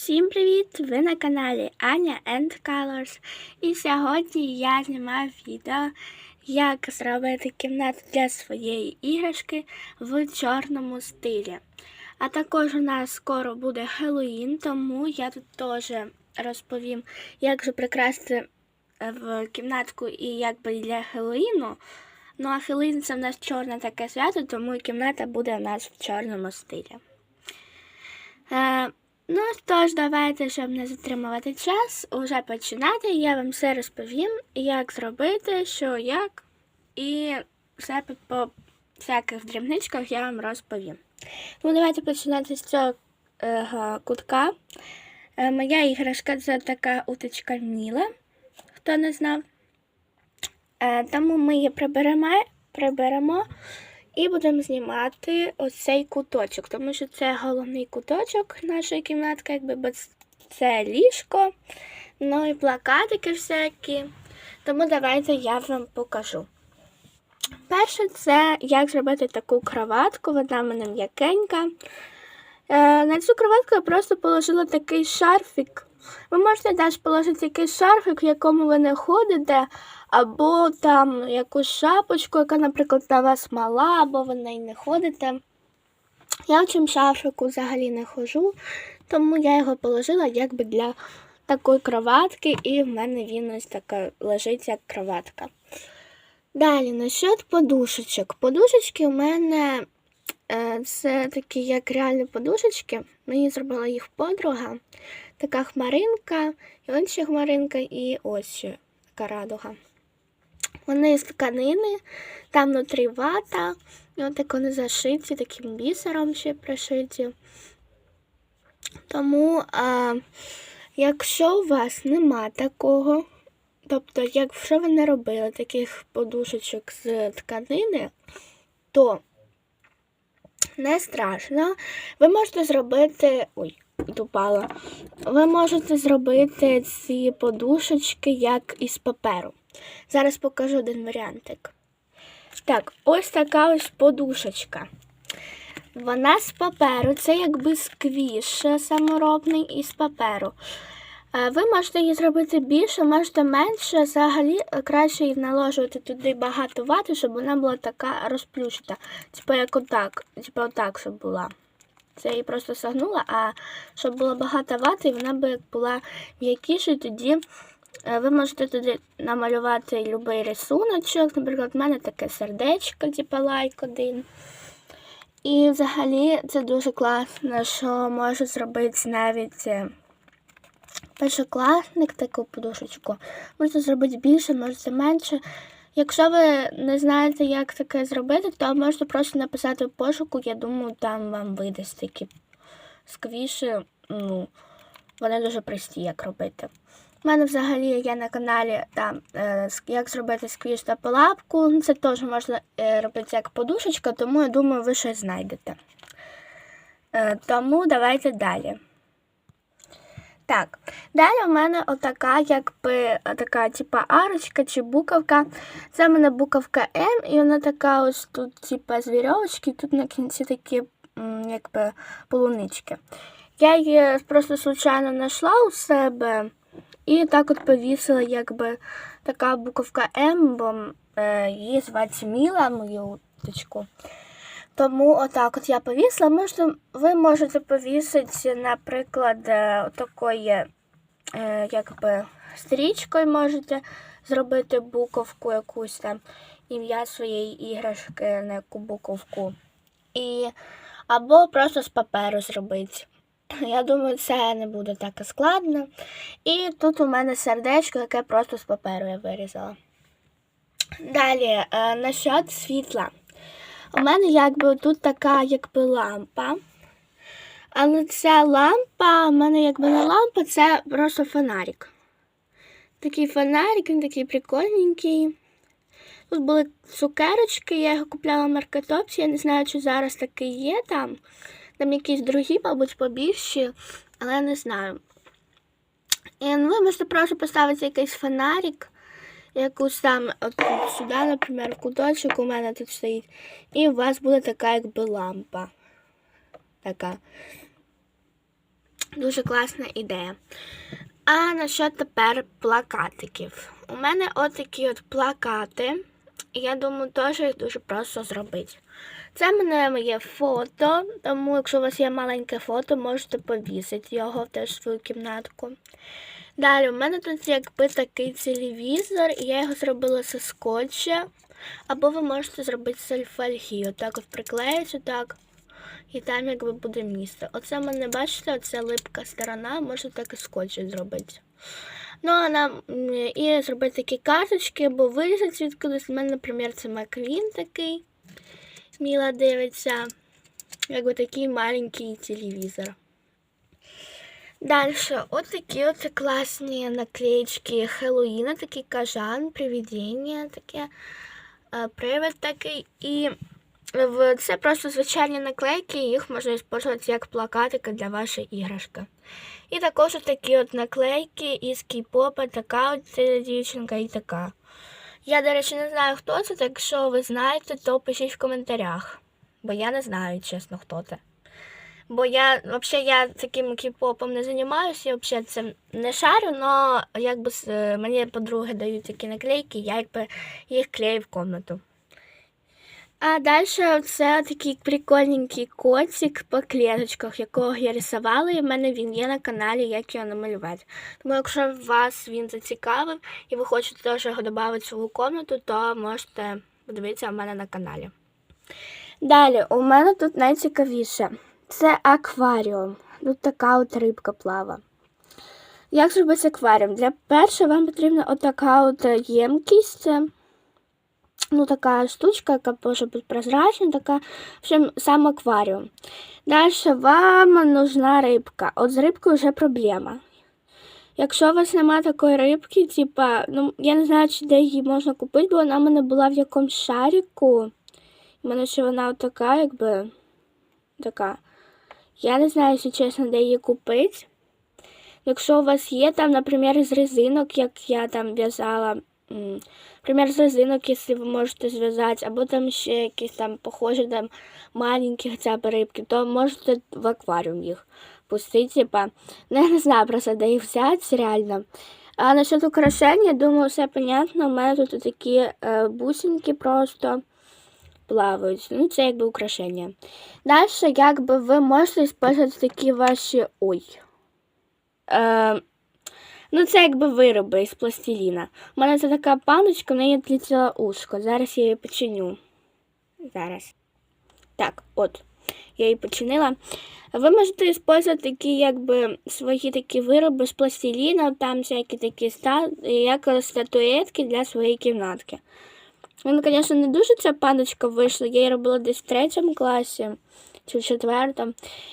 Всім привіт! Ви на каналі Аня and Colors. І сьогодні я знімаю відео, як зробити кімнату для своєї іграшки в чорному стилі. А також у нас скоро буде Хеллоїн, тому я тут теж розповім, як же прикрасити е, в кімнатку і як би для Хеллоїну. Ну а Хеллоїн це в нас чорне таке свято, тому і кімната буде у нас в чорному стилі. Ну, тож, давайте, щоб не затримувати час, уже починати. Я вам все розповім, як зробити, що, як, і все по всяких дрібничках я вам розповім. Ну, давайте починати з цього е, кутка. Е, моя іграшка це така уточка Міла, хто не знав. Е, тому ми її приберемо, приберемо і будемо знімати ось цей куточок, тому що це головний куточок нашої кімнатки, якби бо це ліжко, ну і плакатики всякі. Тому давайте я вам покажу. Перше, це як зробити таку кроватку, вона в мене м'якенька. Е, на цю кроватку я просто положила такий шарфік. Ви можете теж положити якийсь шарфік, в якому ви не ходите, або там якусь шапочку, яка, наприклад, на вас мала, або ви в неї не ходите. Я в цьому шарфику взагалі не хожу, тому я його положила якби для такої кроватки, і в мене він ось така лежить як кроватка. Далі, насчет подушечок. Подушечки у мене це такі як реальні подушечки. Мені зробила їх подруга. Така хмаринка, і ось ще хмаринка, і ось ще така радуга. Вони з тканини, там внутрі вата, і от так вони зашиті, таким бісером ще пришиті. Тому, а, якщо у вас нема такого, тобто, якщо ви не робили таких подушечок з тканини, то не страшно. Ви можете зробити. Ой, упала. Ви можете зробити ці подушечки як із паперу. Зараз покажу один варіантик. Так, ось така ось подушечка. Вона з паперу, це якби сквіш саморобний із паперу. Е, Ви можете її зробити більше, можете менше. Взагалі краще її наложувати туди багато вати, щоб вона була така розплющена. Типу як отак, типу отак, щоб була. Це її просто сагнула, а щоб було багато вати, вона би була м'якіша, тоді е, ви можете туди намалювати будь-який рисуночок. Наприклад, в мене таке сердечко, типу лайк один. І взагалі це дуже класно, що може зробити навіть е, першокласник таку подушечку. Можете зробити більше, можете менше. Якщо ви не знаєте, як таке зробити, то можете просто написати в пошуку, я думаю, там вам видасть такі сквіші. Ну, вони дуже прості, як робити. У мене взагалі є на каналі там, е, як зробити сквіш та полапку. Це теж можна е, робити як подушечка, тому я думаю, ви щось знайдете. Е, тому давайте далі. Так, далі у мене отака, якби така, типа арочка чи буковка. Це в мене буковка М, і вона така ось тут, типа, з вірьовочки, тут на кінці такі, якби, полунички. Я її просто случайно знайшла у себе і так от повісила, якби така буковка М, бо е, її звати Міла, мою уточку. Тому отак от я повісила. Можете, ви можете повісити, наприклад, такою е, якби стрічкою можете зробити буковку якусь там ім'я своєї іграшки на яку буковку. І, Або просто з паперу зробити. Я думаю, це не буде так складно. І тут у мене сердечко, яке просто з паперу я вирізала. Далі, е, насчет світла. У мене якби тут така якби лампа. Але ця лампа, у мене якби не лампа, це просто фонарик. Такий фонарик, він такий прикольненький. Тут були цукерочки, я його купляла в маркетопсі. Я не знаю, чи зараз такий є там. Там якісь другі, мабуть, побільші, але не знаю. І ну, ви можете просто поставити якийсь фонарик якусь там от сюди, наприклад, куточок у мене тут стоїть. І у вас буде така якби лампа. Така. Дуже класна ідея. А насчет тепер плакатиків. У мене отакі от плакати. Я думаю, теж їх дуже просто зробити. Це в мене моє фото, тому якщо у вас є маленьке фото, можете повісити його в теж свою кімнатку. Далі, у мене тут якби такий телевізор, і я його зробила зі скотча. Або ви можете зробити з. Отак от приклеїть отак. І там якби буде місце. Оце в мене, бачите, оця липка сторона, можна так і скотчем зробити. Ну, а нам і зробити такі карточки, або вирізати звідкудись. У мене, наприклад, це Маквін такий. Міла дивиться. Якби такий маленький телевізор. Дальше, от такі от класні наклеечки Хеллоуіна, такий кажан, привидіння, таке е, привид такий. І це просто звичайні наклейки, їх можна використовувати як плакатики для вашої іграшки. І також такі от наклейки із кей-попа, така от дівчинка і така. Я, до речі, не знаю, хто це, так якщо ви знаєте, то пишіть в коментарях. Бо я не знаю, чесно, хто це. Бо я взагалі я таким кей-попом не займаюся, я взагалі це не шарю, але якби мені подруги дають такі наклейки, я якби їх клею в комнату. А далі це такий прикольненький котик по клеточках, якого я рисувала, і в мене він є на каналі, як його намалювати. Тому якщо вас він зацікавив і ви хочете теж його додати в свою комнату, то можете подивитися в мене на каналі. Далі, у мене тут найцікавіше. Це акваріум. Тут така от рибка плава. Як зробити акваріум? Для першого вам потрібна отака от ємкість. Ну, така штучка, яка може бути прозрачна, така, в общем, сам акваріум. Далі вам нужна рибка. От з рибкою вже проблема. Якщо у вас немає такої рибки, типа, ну, я не знаю, чи де її можна купити, бо вона в мене була в якомусь шарику. У мене ще вона така, якби така. Я не знаю, якщо чесно, де її купити. Якщо у вас є там, наприклад, з резинок, як я там в'язала, наприклад, з резинок, якщо ви можете зв'язати, або там ще якісь там похожі там маленькі хоча б рибки, то можете в акваріум їх пустити, типа. Ну, я не знаю просто, де їх взяти реально. А насчет украшення, думаю, все понятно. У мене тут такі е, бусинки просто плавають. Ну, це якби украшення. Далі, якби ви можете використовувати такі ваші. Ой. Е, ну, це якби вироби з пластиліна. У мене це така паночка, в неї відлетіло ушко. Зараз я її починю. Зараз. Так, от. Я її починила. Ви можете використовувати такі, якби, свої такі вироби з пластиліна, там всякі такі як статуетки для своєї кімнатки. Мене, звісно, не дуже ця пандочка вийшла. Я її робила десь в третьому класі чи в четвертому.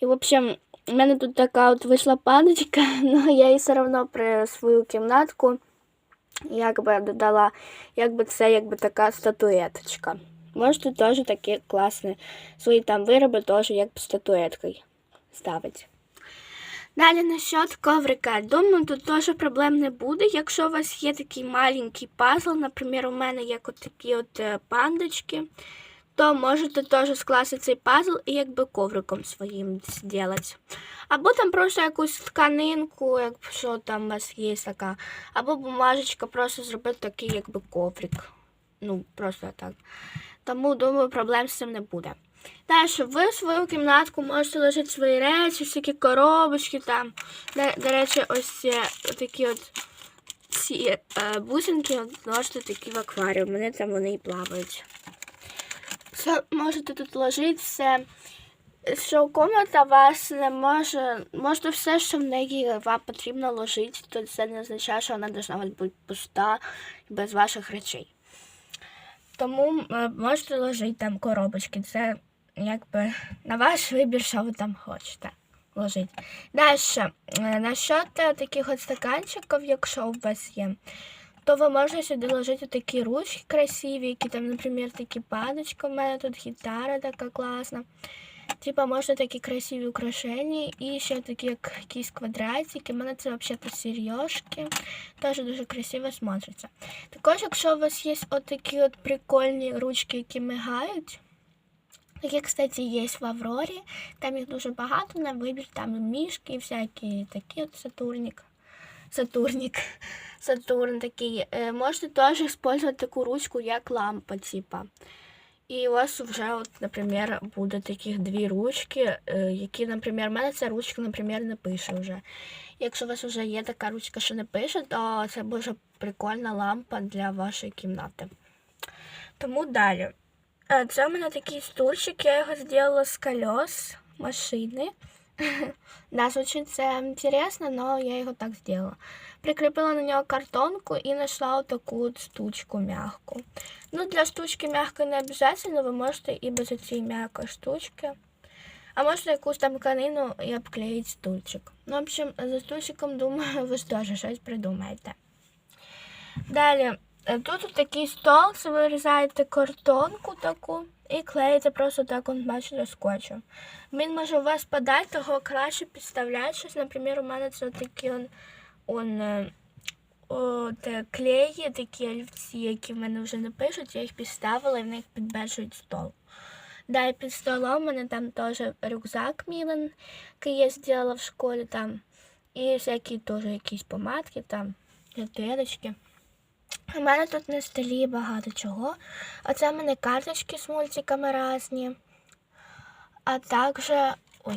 І, в общем, у мене тут така от вийшла пандочка, але я її все одно при свою кімнатку якби додала, якби це якби така статуеточка. Можете теж такі класні свої там вироби теж як статуеткою ставити. Далі насчет коврика. Думаю, тут теж проблем не буде. Якщо у вас є такий маленький пазл, наприклад, у мене як от такі от е, пандочки, то можете теж скласти цей пазл і якби ковриком своїм зробити. Або там просто якусь тканинку, якщо там у вас є така, або бумажечка, просто зробити такий якби коврик. Ну, просто так. Тому, думаю, проблем з цим не буде. Далі, ви в свою кімнатку можете лежати свої речі, всякі коробочки там. До, речі, ось такі от ці е, бусинки можете такі в акваріум. Мене там вони і плавають. Все можете тут ложити все. Що комната вас не може, можете все, що в неї вам потрібно ложити, то це не означає, що вона повинна бути пуста без ваших речей. Тому е, можете ложити там коробочки. Це якби на ваш вибір, що ви там хочете ложити. Далі, е, насчет е, таких от стаканчиків, якщо у вас є, то ви можете сюди ложити такі ручки красиві, які там, наприклад, такі паночки. У мене тут гітара така класна. Типа можна такі красиві украшення і ще такі як якісь квадратики. У мене це взагалі сережки. Теж дуже красиво смотриться. Також, якщо у вас є отакі от прикольні ручки, які мигають, Такі, кстати, є в Аврорі. Там їх дуже багато на вибір. Там мішки, всякі такі от Сатурнік. Сатурнік. Сатурн такий. Е, можете теж використовувати таку ручку, як лампа, типа. І у вас вже, от, наприклад, буде таких дві ручки, е, які, наприклад, в мене ця ручка, наприклад, не пише вже. Якщо у вас вже є така ручка, що не пише, то це дуже прикольна лампа для вашої кімнати. Тому далі. Це у мене такий стульчик, я його зробила з колес машини. Да, звучить це інтересно, але я його так зробила. Прикріпила на нього картонку і знайшла таку от штучку м'яку. Ну, для штучки м'якої не обов'язково, ви можете і без цієї м'якої штучки. А можете якусь там тканину і обклеїти стульчик. Ну, в общем, за стульчиком, думаю, ви ж теж щось придумаєте. Далі, тут такий стол, вирізаєте картонку таку і клеїте просто так, он, бачите, скотчем. Він може у вас падати, того краще підставляти щось. Наприклад, у мене це такі он, он е, от, е, клеї, такі олівці, які в мене вже не пишуть, я їх підставила і в них підбежують стол. Да, і під столом у мене там теж рюкзак Мілан, який я зробила в школі там. І всякі теж якісь помадки там, літерочки. У мене тут на столі багато чого. Оце в мене карточки з мультиками різні. А також. Ой.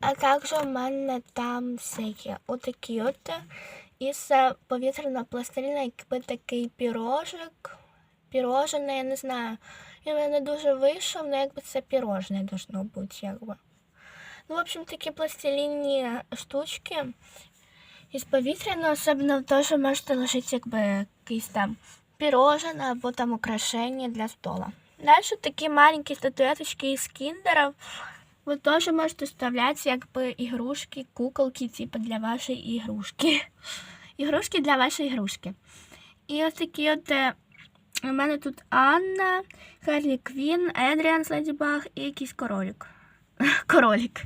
А також у мене там всякі отакі от із повітряного пластиліна, якби такий пірожик. Пірожне, я не знаю. Він в мене дуже вийшов, але якби це пірожне должно бути, якби. Ну, в общем, такі пластилінні штучки. Із повітряного особливо теж можете ложити якби якісь там пірожне або там украшення для стола. Далі такі маленькі статуеточки із кіндерів. Ви теж можете вставляти якби ігрушки, куколки, типу для вашої ігрушки. Ігрушки для вашої ігрушки. І ось такі от е, у мене тут Анна, Харлі Квін, Едріан з Леді Баг і якийсь королік. Королік.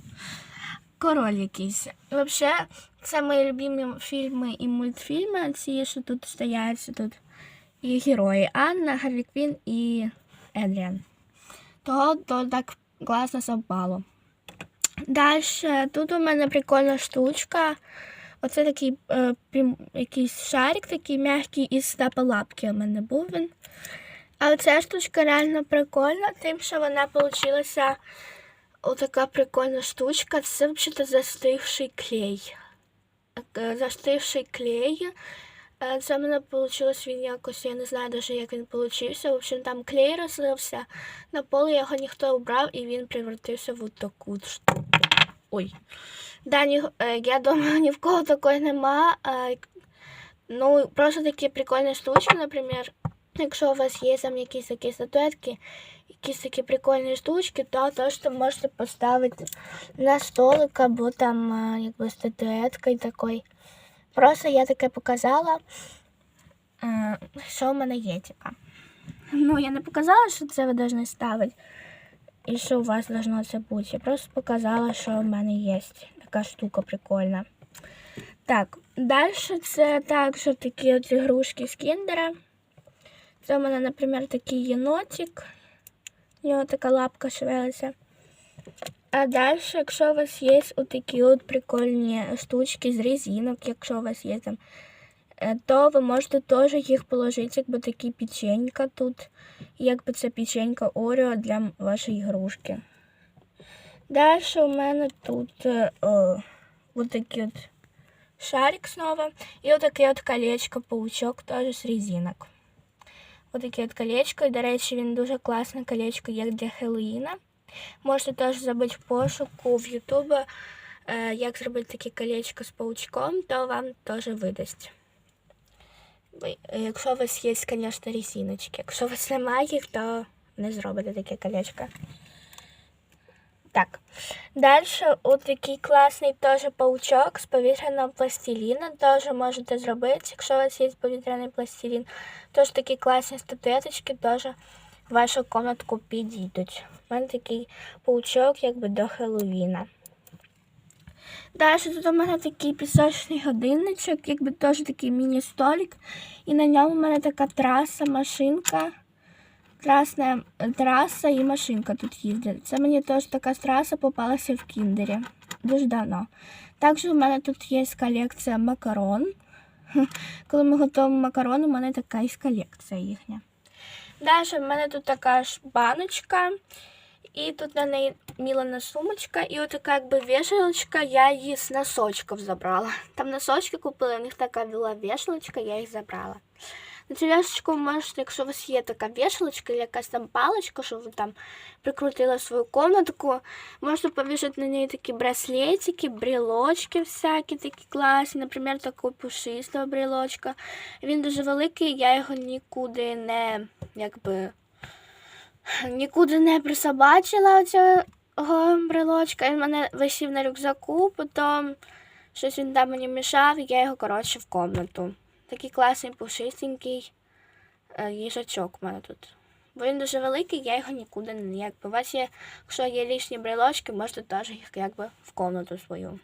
Король якийсь. Взагалі, це мої любимі фільми і мультфільми, ці, що тут стоять, тут і герої Анна, Харлі Квін і Едріан. Того то так класно совпало. Далі, тут у мене прикольна штучка. Оце такий е, пім, якийсь шарик, такий м'який із стапалапки у мене був він. А ця штучка реально прикольна, тим, що вона вийшла отака прикольна штучка. Це взагалі застивший клей. Е, Застивший клей. Е, Це в мене вийшло він якось, я не знаю навіть, як він получився. В общем, там клей розлився. На поле його ніхто обрав і він превратився в таку штуку. Ой. Да, ні, е, я думаю, ні в кого такої нема. Ну, просто такі прикольні штучки, наприклад, якщо у вас є там якісь такі статуетки, якісь такі прикольні штучки, то там можете поставити на столик або там якби статуеткою такою. Просто я таке показала, е, що в мене є, типа. Ну, я не показала, що це ви повинні ставити. І що у вас должно це бути. Я просто показала, що в мене є така штука прикольна. Так, далі це також такі от ігрушки з кіндера. Це у мене, наприклад, такий єнотик. У нього така лапка шевелиться. А далі, якщо у вас є отакі от прикольні штучки з резинок, якщо у вас є там, е, то ви можете теж їх положити, якби такі печенька тут. Якби це печенька Орео для вашої ігрушки. Далі у мене тут е, о, вот такий от шарик знову. І отаке от колечко, паучок теж з резинок. Отаке от колечко. І, до речі, він дуже класне колечко, як для Хеллоїна. Можете теж забити в пошуку в Ютубі, е, як зробити таке колечко з паучком, то вам теж видасть. Е, Якщо у вас є, звісно, резиночки. Якщо у вас немає їх, то не зробите таке колечко. Так. Далі от такий класний теж паучок з повітряного пластиліна. Теж можете зробити, якщо у вас є повітряний пластилін. Тож такі класні статуеточки теж в вашу комнатку підійдуть. У мене такий паучок якби до Хеллоуіна. Далі тут у мене такий пісочний годинничок, якби теж такий міні-столик. І на ньому у мене така траса, машинка. Трасна траса і машинка тут їздить. Це мені теж така траса попалася в кіндері. Дуже давно. Також у мене тут є колекція макарон. Коли ми готуємо макарони, у мене така є колекція їхня. Далі в мене тут така ж баночка, і тут на неї мілана сумочка, і отака якби вішалочка, я її з носочків забрала. Там носочки купили, у них така була вішалочка, я їх забрала. Вішалочку можете, якщо у вас є така вішалочка, якась там паличка, щоб ви там прикрутили свою комнатку, можете повішати на неї такі браслетики, брелочки всякі такі класні, наприклад, такого пушистого брелочка. Він дуже великий, я його нікуди не якби нікуди не присобачила цього брелочка. Він мене висів на рюкзаку, потім щось він там мені мішав, я його коротше в комнату. Такий класний пушистенький е, їжачок у мене тут. Бо він дуже великий, я його нікуди не якби. У вас є, якщо є лишні брелочки, можете теж їх якби в комнату свою.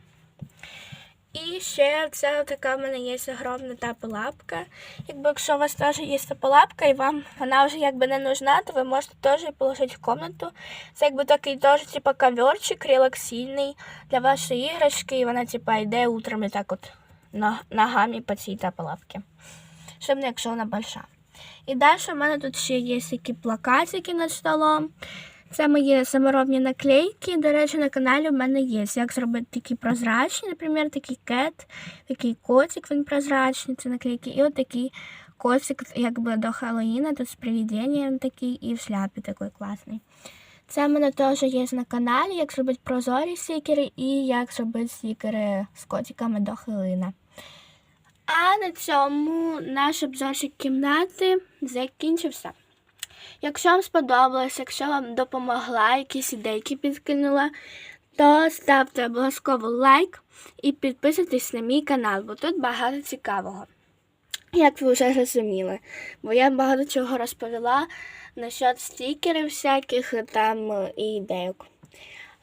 І ще це така в мене є огромна тапелапка. Якби якщо у вас теж є тапелапка і вам вона вже якби не нужна, то ви можете теж її положити в комнату. Це якби такий теж типу коверчик релаксійний для вашої іграшки, і вона типу йде утром і так от ногами по цій тапелапці. Щоб не якщо вона большая. І далі в мене тут ще є такі плакатики над столом. Це мої саморобні наклейки. До речі, на каналі в мене є. Як зробити такі прозрачні, наприклад, такий кет, такий котик, він прозрачний, це наклейки. І от такий котик, якби до Хеллоїна, тут з привіденням такий і в шляпі такий класний. Це в мене теж є на каналі, як зробити прозорі стікери і як зробити стікери з котиками до Хеллоїна. А на цьому наш обзорчик кімнати закінчився. Якщо вам сподобалось, якщо вам допомогла, якісь ідейки підкинула, то ставте обов'язково лайк і підписуйтесь на мій канал, бо тут багато цікавого. Як ви вже розуміли, бо я багато чого розповіла насчет стікерів всяких там і ідейок.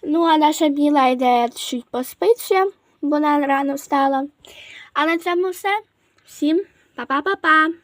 Ну, а наша біла ідея чуть поспиться, бо вона рано встала. А на цьому все. Всім па-па-па-па!